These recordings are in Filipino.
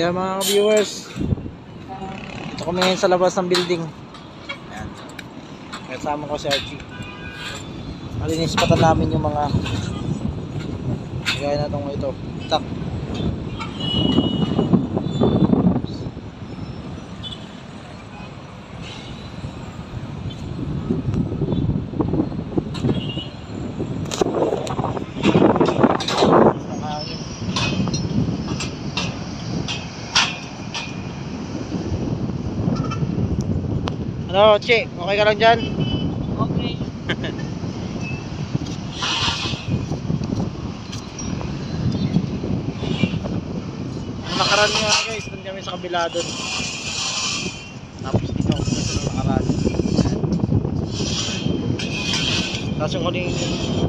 Kaya mga viewers, ito kami ngayon sa labas ng building. Ayan. Kasama ko si Archie. Malinis patan namin yung mga gaya na itong ito. Tak. Ano, Che? Okay ka lang dyan? Okay. Nakaraan nga guys, doon kami sa kabila doon. Tapos dito ako sa nung nakaraan. Tapos yung huling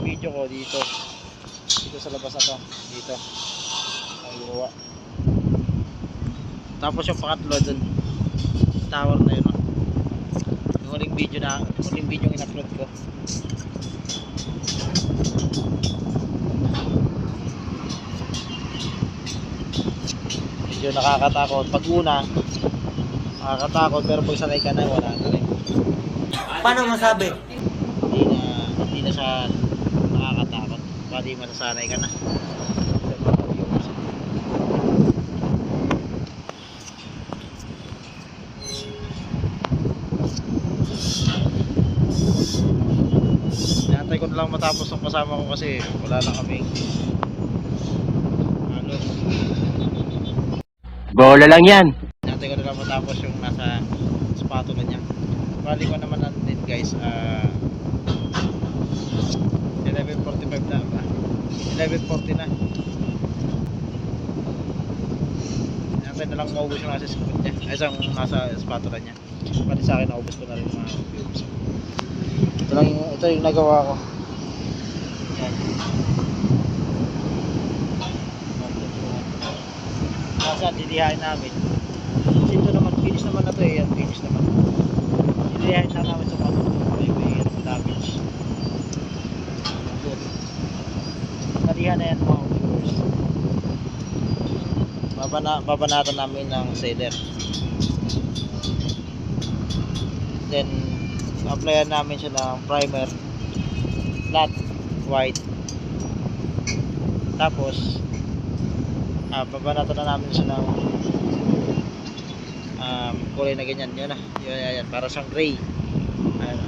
video ko dito. Dito sa labas na to. Dito. Ang luwa. Tapos yung pangatlo doon. Tower na yun. Huling video na, huling video yung in-upload ko. Medyo nakakatakot. Pag una, nakakatakot pero pag sanay ka na, wala na rin. Paano masabi? Hindi na, hindi na siya nakakatakot. Pwede masasanay ka na. Hinantay ko na lang matapos ang kasama ko kasi wala na kaming ano, Bola lang yan. Hinantay ko na lang matapos yung nasa spatula niya. Bali ko naman natin guys, ah 11.45 na ba? 11.40 na. Hinantay na lang maubos yung nasa scoop niya. Ay, isang nasa spatula niya. Pati sa akin, naubos ko na rin yung mga cubes. Ito lang ito yung nagawa ko. Yan. Nasa dilihain namin. Kasi ito naman, finish naman na to eh. Finish naman. Dilihain na namin sa mga highway at damage. Good. Nalihan na yan mga viewers. Babana, babanatan namin ng seller. Then, applyan namin siya ng primer flat white. Tapos ah, babanatan na namin siya ng um, kulay na ganyan. Yun na. Yun, yan, yan, para siyang gray. Ayun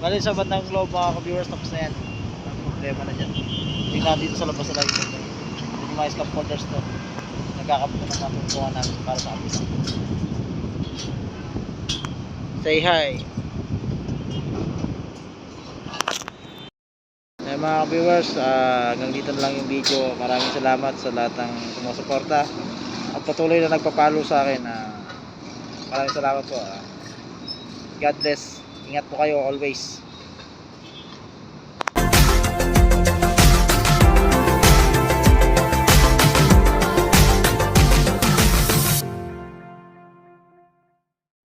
Bali sa bandang globe mga ka-viewers tapos na yan. Walang problema na dyan. Tingnan dito sa labas na lagi yung mga scap holders to. Nagkakapit na natin kuha namin para sa amin say hi Eh, mga viewers, ah, hanggang dito na lang yung video. Maraming salamat sa lahat ng sumusuporta at patuloy na nagpapalo sa akin. ah. maraming salamat po. ah. God bless. Ingat po kayo always.